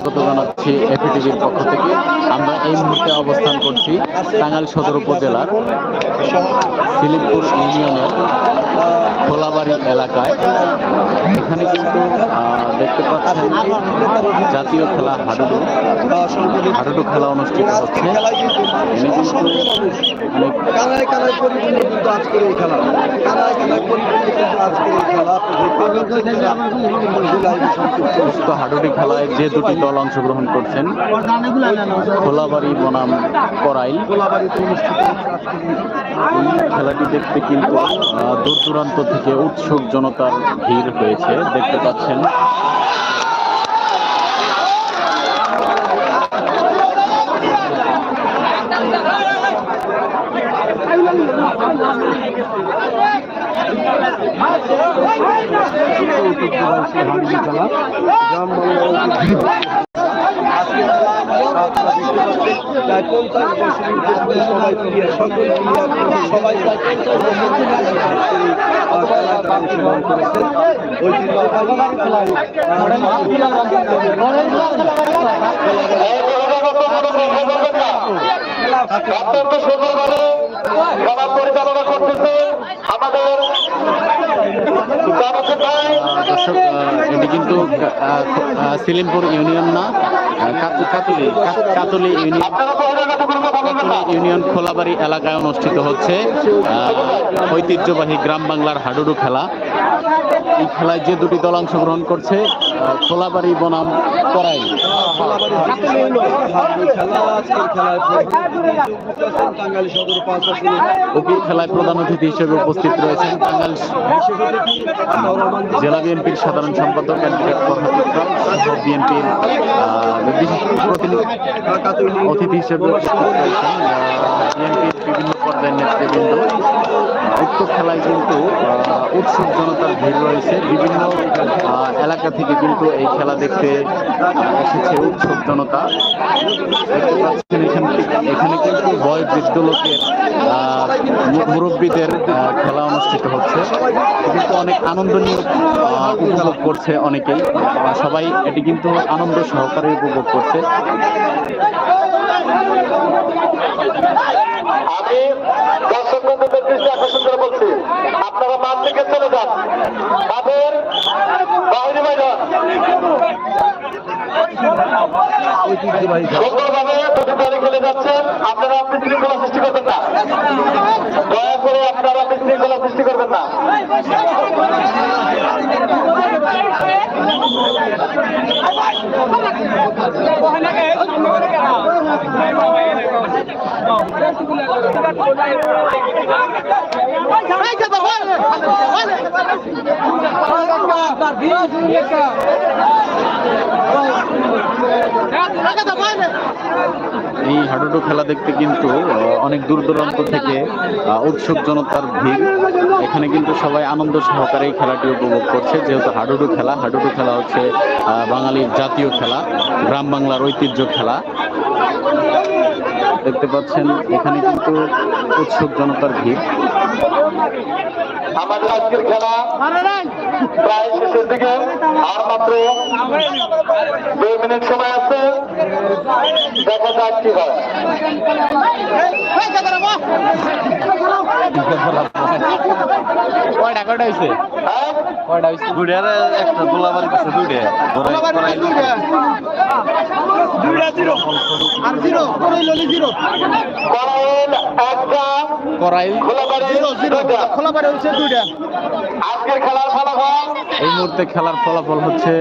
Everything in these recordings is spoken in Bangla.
স্বাগত জানাচ্ছি এফিটিভির পক্ষ থেকে। আমরা এই মুহূর্তে অবস্থান করছি টাঙ্গাইল সদর উপজেলার সিলিমপুর ইউনিয়নের খোলাবাড়ি এলাকায়। এখানে কিন্তু দেখতে পাচ্ছেন জাতীয় খেলা হাডুডু। হাডুডু খেলা অনুষ্ঠিত হচ্ছে। অনেক কানায় কানায় পরিপূর্ণ কিন্তু আজকের এই খেলা কানায় কানায় পরিপূর্ণ কিন্তু আজকের এই খেলা হাডুডি খেলায় যে দুটি দল অংশগ্রহণ করছেন, খোলাবাড়ি বনাম করাইল। খেলাটি দেখতে কিন্তু দূর দূরান্ত থেকে উৎসুক জনতার ভিড় হয়েছে। দেখতে পাচ্ছেন ঐতিহ্যবাহী সেই হাডুডু খেলা গ্রাম বাংলার ঐতিহ্য। আজকে আপনারা দেখতে পাচ্ছেন প্রায় পঞ্চাশ বছরের উপরে সবাই প্লেয়ার সকল প্লেয়ার সবাই আজকের অত্যন্ত সুন্দরভাবে পরিচালনা করতেছে আমাদের জনসেন ভাই আহ, দর্শক আহ, এটি কিন্তু আহ, ইউনিয়ন না। ইউনিয়ন খোলাবাড়ি এলাকায় অনুষ্ঠিত হচ্ছে ঐতিহ্যবাহী গ্রাম বাংলার হাডুডু খেলা এই খেলায় যে দুটি দল অংশগ্রহণ করছে খোলাবাড়ি বনাম করাই খেলা খেলায় প্রধান অতিথি হিসেবে উপস্থিত রয়েছেন। জেলা বিএনপির সাধারণ সম্পাদক অ্যাডভোকেট বিএনপির বিশেষ প্রতিনিধি অতিথি হিসেবে বিএনপির বিভিন্ন পর্যায়ের নেতৃবৃন্দ। উক্ত খেলায় কিন্তু উৎসুক জনতার ভিড় রয়েছে। বিভিন্ন এলাকা থেকে কিন্তু এই খেলা দেখতে এসেছে উৎসুক জনতা। এখান কিন্তু বয় বৃদ্ধ লোকের মুরব্বীদের খেলা অনুষ্ঠিত হচ্ছে। কিন্তু অনেক আনন্দ নিয়ে উপভোগ করছে অনেকেই। সবাই এটি কিন্তু আনন্দ সহকারে উপভোগ করছে আমি দর্শক বন্ধুদের দৃষ্টি আকর্ষণ করে বলছি আপনারা মাঠ থেকে চলে যান তাদের বাহিনী ময়দান ঐতিহ্যবাহী আপনারা বিশৃঙ্খলা সৃষ্টি করবেন না দয়া করে আপনারা বিশৃঙ্খলা সৃষ্টি করবেন না এই হাডুডু খেলা দেখতে কিন্তু অনেক দূর দূরান্ত থেকে উৎসুক জনতার ভিড়। এখানে কিন্তু সবাই আনন্দ সহকারে এই খেলাটি উপভোগ করছে। যেহেতু হাডুডু খেলা হাডুডু খেলা হচ্ছে বাঙালির জাতীয় খেলা, গ্রাম বাংলার ঐতিহ্য খেলা। দেখতে পাচ্ছেন, এখানে কিন্তু উৎসুক জনতার ভিড়। আমাদের আজকের খেলা প্রায় শেষের দিকে, আর মাত্র দুই মিনিট সময় আছে দেখা যাক কি হয়। কয়টা কয়টা হয়েছে? কয়টা হয়েছে দুইটার একটা দিচ্ছে দুইটা করাইল একটা করাইল খোলাবাড়ি দুইটা। আজকের খেলার ফলাফল? এই মুহূর্তে খেলার ফলাফল হচ্ছে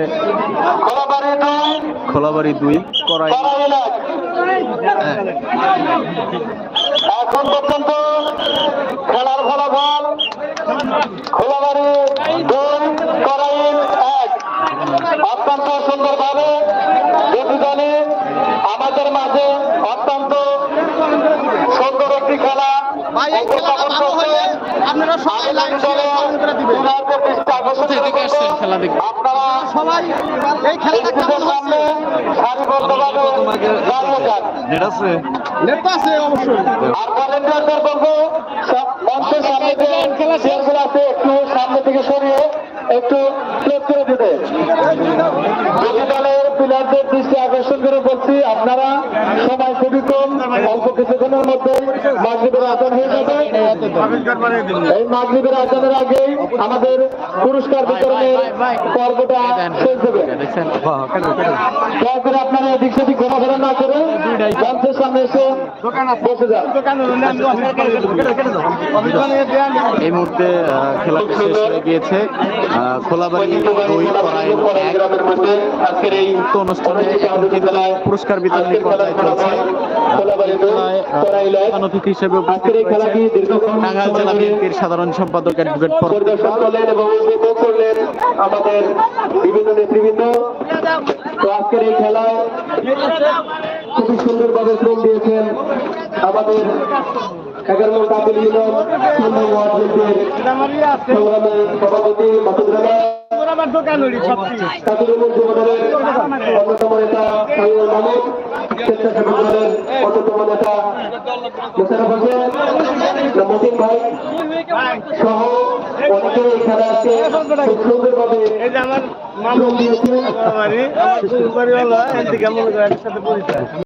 খোলাবাড়ি দুই খোলাবাড়ি দুই করাইল করাইল এখন পর্যন্ত খেলার ফলাফল খোলাবাড়ি দুই করাইল এক। অত্যন্ত সুন্দরভাবে দুটি আমাদের মাঝে অত্যন্ত সুন্দর একটি খেলা উপস্থাপন করছে। আমি দুটি দলে চূড়ান্ত দৃষ্টি আকর্ষণ কোথায় থেকে আসছেন খেলা দেখতে। সবাই এই খেলাটা কেমন সামনে সারিবদ্ধভাবে দাঁড়িয়ে যান আর ভলেন্টিয়ারদের বলব মঞ্চের সামনে যে চেয়ারগুলো আছে একটু সামনে থেকে সরিয়ে একটু প্লেস করে দিতে। প্লেয়ারদের দৃষ্টি আকর্ষণ করে বলছি আপনারা সময় খুবই কম অল্প কিছুক্ষণের মধ্যে মাগরীবের আজান হয়ে যাবে। এই মাগরীবের আজানের আগে আমাদের পুরস্কার বিতরণের পর্বটা শেষ হবে। দয়া করে আপনারা এদিক সেদিক ঘোরাফেরা না করে মঞ্চের সামনে এসে বসে যান। এই মুহূর্তে খেলা শেষ হয়ে গিয়েছে। খোলাবাড়ি দুই পরায়ণ গ্রামের মধ্যে আজকের এই উক্ত অনুষ্ঠানে পুরস্কার বিতরণী পর্যায়ে চলছে। অতিথি হিসেবে উপস্থিত আজকের এই খেলাটি রয়েছে দীর্ঘক্ষণ টাঙ্গাইল জেলা বিএনপির সাধারণ সম্পাদক অ্যাডভোকেট আমাদের বিভিন্ন নেতৃবৃন্দ। তো আজকের এই খেলায় খুবই সুন্দরভাবে শ্রম দিয়েছেন আমাদের এগারো নম্বর কাপিল ইউনিয়ন সভাপতি মাসুদ রানা। কাপিল ইউনিয়ন যুবদলের অন্যতম নেতা সাইনুল মাহমুদ স্বেচ্ছাসেবক দলের অন্যতম নেতা মোশারফ হোসেন মতিন ভাই সহ অনেকে এই খেলা আজকে খুব সুন্দরভাবে শ্রম দিয়েছেন